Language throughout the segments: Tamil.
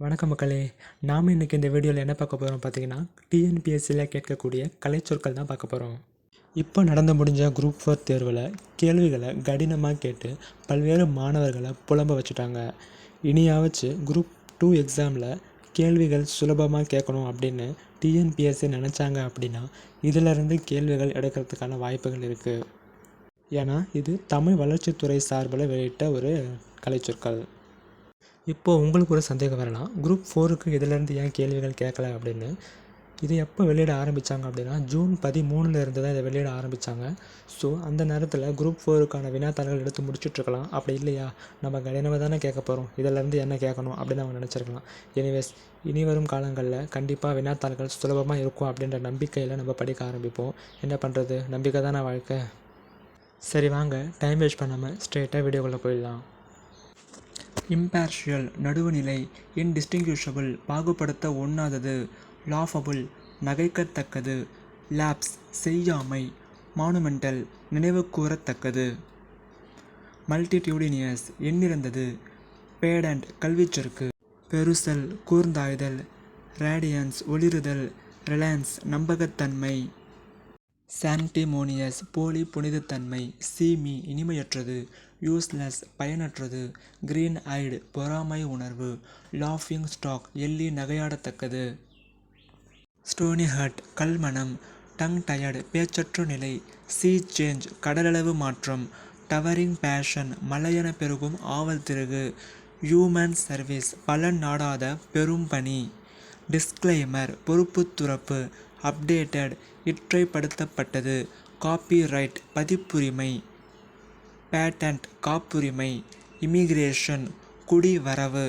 வணக்கம் மக்களே நாம் இன்றைக்கி இந்த வீடியோவில் என்ன பார்க்க போகிறோம் பார்த்தீங்கன்னா டிஎன்பிஎஸ்சியில் கேட்கக்கூடிய கலைச்சொற்கள் தான் பார்க்க போகிறோம் இப்போ நடந்து முடிஞ்ச குரூப் ஃபோர் தேர்வில் கேள்விகளை கடினமாக கேட்டு பல்வேறு மாணவர்களை புலம்ப வச்சுட்டாங்க. இனியாவச்சு குரூப் டூ எக்ஸாமில் கேள்விகள் சுலபமாக கேட்கணும் அப்படின்னு டிஎன்பிஎஸ்சி நினச்சாங்க அப்படின்னா இதிலிருந்து கேள்விகள் எடுக்கிறதுக்கான வாய்ப்புகள் இருக்குது ஏன்னா இது தமிழ் வளர்ச்சித்துறை சார்பில் வெளியிட்ட ஒரு கலைச்சொற்கள். இப்போது உங்களுக்கு ஒரு சந்தேகம் வரலாம். குரூப் ஃபோருக்கு இதிலேருந்து ஏன் கேள்விகள் கேட்கல அப்படின்னு. இது எப்போ வெளியிட ஆரம்பித்தாங்க அப்படின்னா ஜூன் பதிமூணுல இருந்து தான் இதை வெளியிட ஆரம்பித்தாங்க ஸோ அந்த நேரத்தில் குரூப் ஃபோருக்கான வினாத்தாள்கள் எடுத்து முடிச்சிட்ருக்கலாம் அப்படி இல்லையா? நம்ம கடினமாக தானே கேட்க போகிறோம் இதிலேருந்து என்ன கேட்கணும் அப்படின்னு அவங்க நினச்சிருக்கலாம். எனிவேஸ் இனி வரும் காலங்களில் கண்டிப்பாக வினாத்தாள்கள் சுலபமாக இருக்கும் அப்படின்ற நம்பிக்கையில் நம்ம படிக்க ஆரம்பிப்போம். என்ன பண்ணுறது நம்பிக்கை தானே வாழ்க்கை? சரி வாங்க. டைம் வேஸ்ட் பண்ணாமல் ஸ்ட்ரெயிட்டாக வீடியோக்குள்ளே போயிடலாம். இம்பேர்ஷியல் நடுவுநிலை இன்டிஸ்டிங்யூஷபிள் பாகுபடுத்த ஒண்ணாதது லாஃபபுள் நகைக்கத்தக்கது லேப்ஸ் செய்யாமை மானுமெண்டல் நினைவுகூரத்தக்கது. மல்டிடியூடினியஸ் எண்ணிறந்தது பேடண்ட் கல்விச்சொற்கு பெருசல் கூர்ந்தாய்தல் ரேடியன்ஸ் ஒளிருதல் ரிலையன்ஸ் நம்பகத்தன்மை. சான்டிமோனியஸ் போலி புனிதத்தன்மை சீமி இனிமையற்றது. யூஸ்லெஸ் பயனற்றது. கிரீன் ஐடு பொறாமை உணர்வு. லாஃபிங் ஸ்டாக் எள்ளி நகையாடத்தக்கது. ஸ்டோனி ஹர்ட் கல்மணம். டங் டயர்டு பேச்சற்ற நிலை. சீ சேஞ்ச் கடலளவு மாற்றம். டவரிங் பேஷன் மலையென பெருகும் ஆவல் திருகு. ஹியூமன் சர்வீஸ் பலன் நாடாத பெரும் பணி. டிஸ்க்ளைமர் பொறுப்பு துறப்பு. அப்டேட்டட் இற்றைப்படுத்தப்பட்டது. காப்பிரைட் பதிப்புரிமை. பேட்டன்ட் காப்புரிமை இமிகிரேஷன் குடிவரவு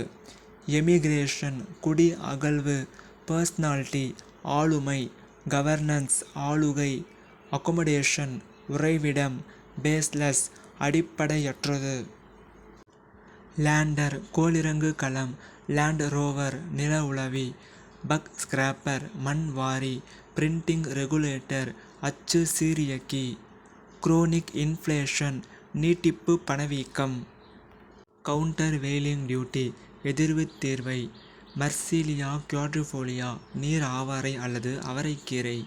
எமிகிரேஷன் குடி அகழ்வு பர்சனாலிட்டி ஆளுமை கவர்னன்ஸ் ஆளுகை அக்கொமடேஷன் உறைவிடம் பேஸ்லெஸ் அடிப்படையற்றது. லேண்டர் கோளிறங்கு களம் லேண்ட் ரோவர் நில உளவி பக் ஸ்கிராப்பர் மண் வாரி பிரிண்டிங் ரெகுலேட்டர் அச்சு சீரியக்கி. குரோனிக் இன்ஃப்ளேஷன் நீட்டிப்பு பணவீக்கம். கவுண்டர் வெயிலிங் டியூட்டி எதிர்வு தேர்வை. மர்சீலியா குவாட்ரிஃபோலியா நீர் ஆவாரை அல்லது அவரைக்கீரை.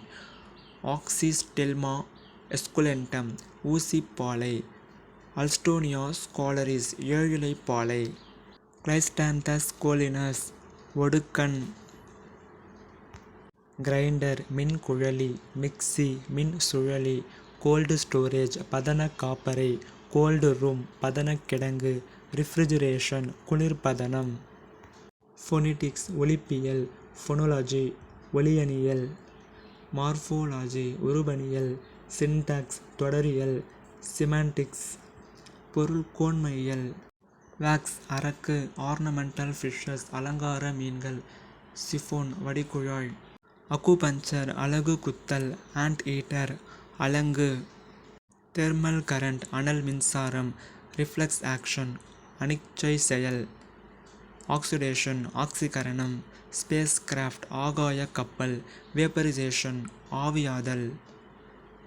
ஆக்சிஸ்டெல்மா எஸ்குலென்டம் ஊசிப்பாலை அல்ஸ்டோனியா ஸ்காலரிஸ் பாலை. கிளைஸ்டாந்தஸ் கோலினஸ் ஒடுக்கன். கிரைண்டர் மின்குழலி மிக்ஸி மின் சுழலி. கோல்டு ஸ்டோரேஜ் பதன காப்பறை கோல்டு ரூம் பதனக் கிடங்கு ரிஃப்ரிஜரேஷன் குளிர்பதனம் ஃபொனிட்டிக்ஸ் ஒலிப்பியல் ஃபொனோலாஜி ஒலியனியல் மார்ஃபோலாஜி உருபனியல் சின்டாக்ஸ் தொடரியல். சிமான்டிக்ஸ் பொருள் கோன்மையியல் வேக்ஸ் அரக்கு ஆர்னமெண்டல் ஃபிஷஸ் அலங்கார மீன்கள். சிஃபோன் வடிகுழாய். அக்குபஞ்சர் அலகு குத்தல். ஆண்ட் ஈட்டர் அலங்கு. தெர்மல் கரண்ட் அனல் மின்சாரம் ரிஃப்ளெக்ஸ் ஆக்ஷன் அனிச்சை செயல். ஆக்சிடேஷன் ஆக்சிகரணம் ஸ்பேஸ் கிராஃப்ட் ஆகாய கப்பல் வேப்பரிசேஷன் ஆவியாதல்.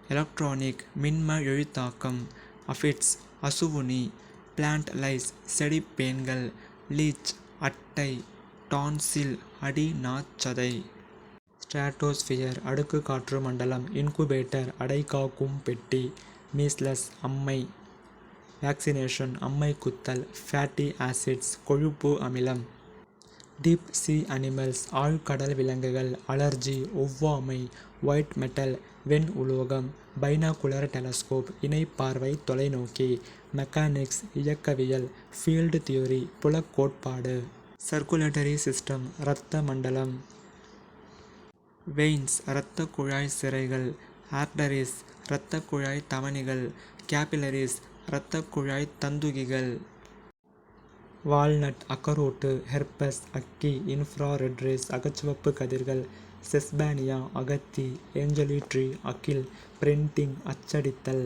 எலக்ட்ரானிக் மின்ம எழுத்தாக்கம் அஃபிட்ஸ் அசுவுனி பிளான்ட் லைஸ் செடிப்பேன்கள் லீச் அட்டை டான்சில் அடி நாச்சதை ஸ்ட்ராட்டோஸ்ஃபியர் அடுக்கு காற்று மண்டலம் இன்குபேட்டர் அடைகாக்கும் பெட்டி மீஸ்லஸ் அம்மை வேக்சினேஷன் அம்மை குத்தல் ஃபேட்டி ஆசிட்ஸ் கொழுப்பு அமிலம். டீப் சி அனிமல்ஸ் ஆழ்கடல் விலங்குகள் அலர்ஜி ஒவ்வாமை ஒயிட் மெட்டல் வெண் உலோகம் பைனாகுலர் டெலஸ்கோப் இணைப்பார்வை தொலைநோக்கி மெக்கானிக்ஸ் இயக்கவியல் ஃபீல்டு தியோரி புலக்கோட்பாடு. சர்க்குலேட்டரி சிஸ்டம் இரத்த மண்டலம். வெயின்ஸ் இரத்த குழாய் சிரைகள் ஆர்டரிஸ் இரத்த குழாய் தமனிகள் கேபிலரிஸ் இரத்த குழாய் தந்துகிகள். வால்நட் அக்கரோட்டு ஹெர்பஸ் அக்கி இன்ஃப்ராரெட் ரேஸ் அகச்சிவப்பு கதிர்கள் செஸ்பானியா அகத்தி ஏஞ்சலி ட்ரீ அகில் பிரிண்டிங் அச்சடித்தல்.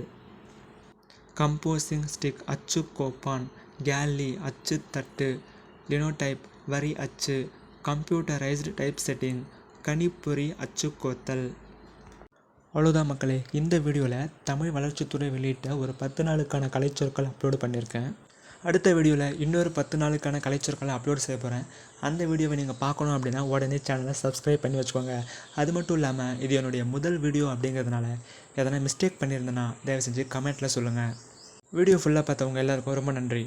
கம்போசிங் ஸ்டிக் அச்சு கோப்பான் கேல்லி அச்சுத்தட்டு லினோடைப் வரி அச்சு கம்ப்யூட்டரைஸ்டு டைப்செட்டிங் கணிப்பொறி அச்சுக்கோத்தல். அவ்வளோதான் மக்களே இந்த வீடியோவில் தமிழ் வளர்ச்சித்துறை வெளியிட்ட ஒரு பத்து நாளுக்கான கலைச்சொற்கள் அப்லோடு பண்ணியிருக்கேன் அடுத்த வீடியோவில் இன்னொரு பத்து நாளுக்கான கலைச்சொற்களை அப்லோட் செய்ய போகிறேன் அந்த வீடியோவை நீங்கள் பார்க்கணும் அப்படின்னா உடனே சேனலை சப்ஸ்கிரைப் பண்ணி வச்சுக்கோங்க. அது மட்டும் இல்லாமல் இது என்னுடைய முதல் வீடியோ அப்படிங்கிறதுனால எதனா மிஸ்டேக் பண்ணியிருந்தேன்னா தயவு செஞ்சு கமெண்ட்டில் சொல்லுங்கள் வீடியோ ஃபுல்லாக பார்த்தவங்க எல்லாருக்கும் ரொம்ப நன்றி.